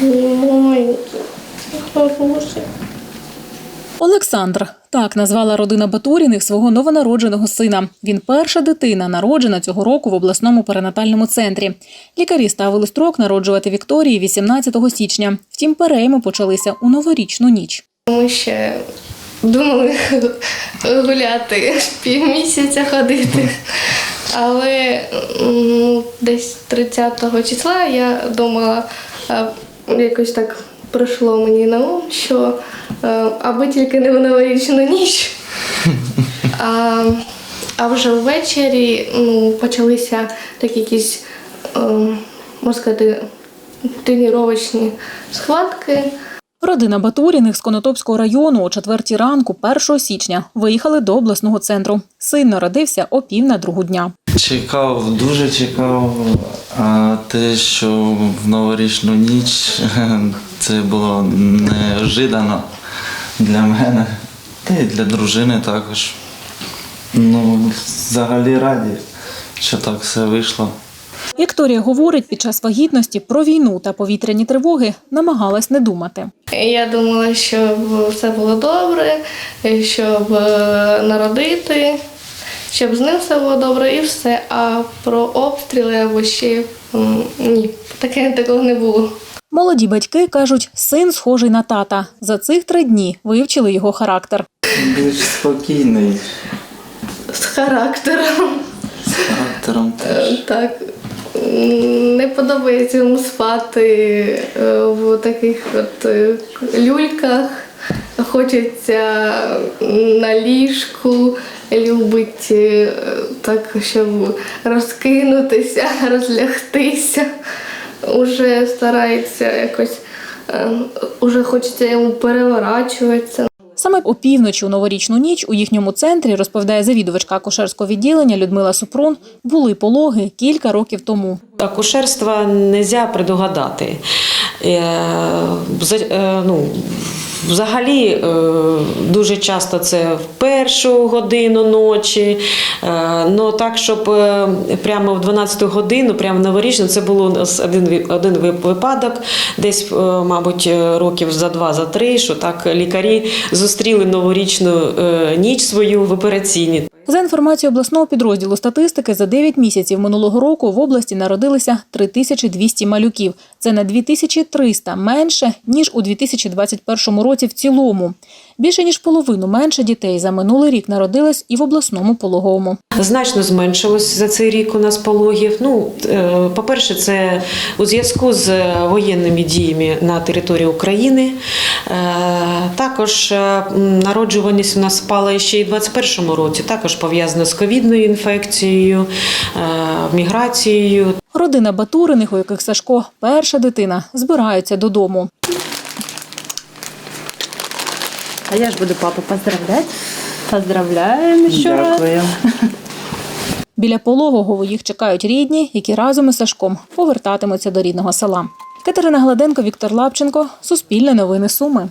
Маленький, хороший. Олександр так назвала родина Батуріних свого новонародженого сина. Він перша дитина, народжена цього року в обласному перинатальному центрі. Лікарі ставили строк народжувати Вікторії 18 січня. Втім, перейми почалися у новорічну ніч. Ми ще думали гуляти, півмісяця ходити. Але м, десь 30 числа я думала, якось так прийшло мені на ум, що е, аби тільки не в новорічну ніч. А, а вже ввечері ну, почалися такі якісь, е, можна сказати, тренувачні схватки. Родина Батуріних з Конотопського району о четвертій ранку, 1 січня, виїхали до обласного центру. Син народився о пів на другу дня. Чекав, дуже чекав. А те, що в новорічну ніч це було неожиданно для мене, та й для дружини також. Ну, взагалі раді, що так все вийшло. Вікторія говорить, під час вагітності про війну та повітряні тривоги намагалась не думати. Я думала, щоб все було добре, щоб е, народити, щоб з ним все було добре і все. А про обстріли або ще ні, таке такого не було. Молоді батьки кажуть, син схожий на тата. За цих три дні вивчили його характер. Більш спокійний, З характером. з характером теж. Е, Так. Не подобається йому спати е, в таких от е, люльках. Хочеться на ліжку, любить е, так, щоб розкинутися, розлягтися. Уже старається якось, е, уже хочеться йому переворачуватися. Саме опівночі у новорічну ніч у їхньому центрі, розповідає завідувачка акушерського відділення Людмила Супрун, були пологи кілька років тому. Акушерства не можна предугадати. Е, е, Ну, взагалі, е, дуже часто це в першу годину ночі. Е, Ну так, щоб е, прямо в 12 годину, прямо новорічно, це було один, один випадок, десь, мабуть, років за два, за три, що так лікарі зустріли новорічну ніч свою в операційній. Інформацією обласного підрозділу статистики, за 9 місяців минулого року в області народилися 3200 малюків. Це на 2300 менше, ніж у 2021 році в цілому. Більше ніж половину менше дітей за минулий рік народилось і в обласному пологовому. Значно зменшилось за цей рік у нас пологів. Ну, е, по-перше, це у зв'язку з воєнними діями на території України. Е, Також е, народжуваність у нас спала ще й у 2021 році, також пов'язана з ковідною інфекцією, е, міграцією. Родина Батуриних, у яких Сашко перша дитина, збираються додому. А я ж буду папу поздравлять. Поздравляем еще раз. Дякую. Біля пологового їх чекають рідні, які разом із Сашком повертатимуться до рідного села. Катерина Гладенко, Віктор Лапченко, Суспільне новини Суми.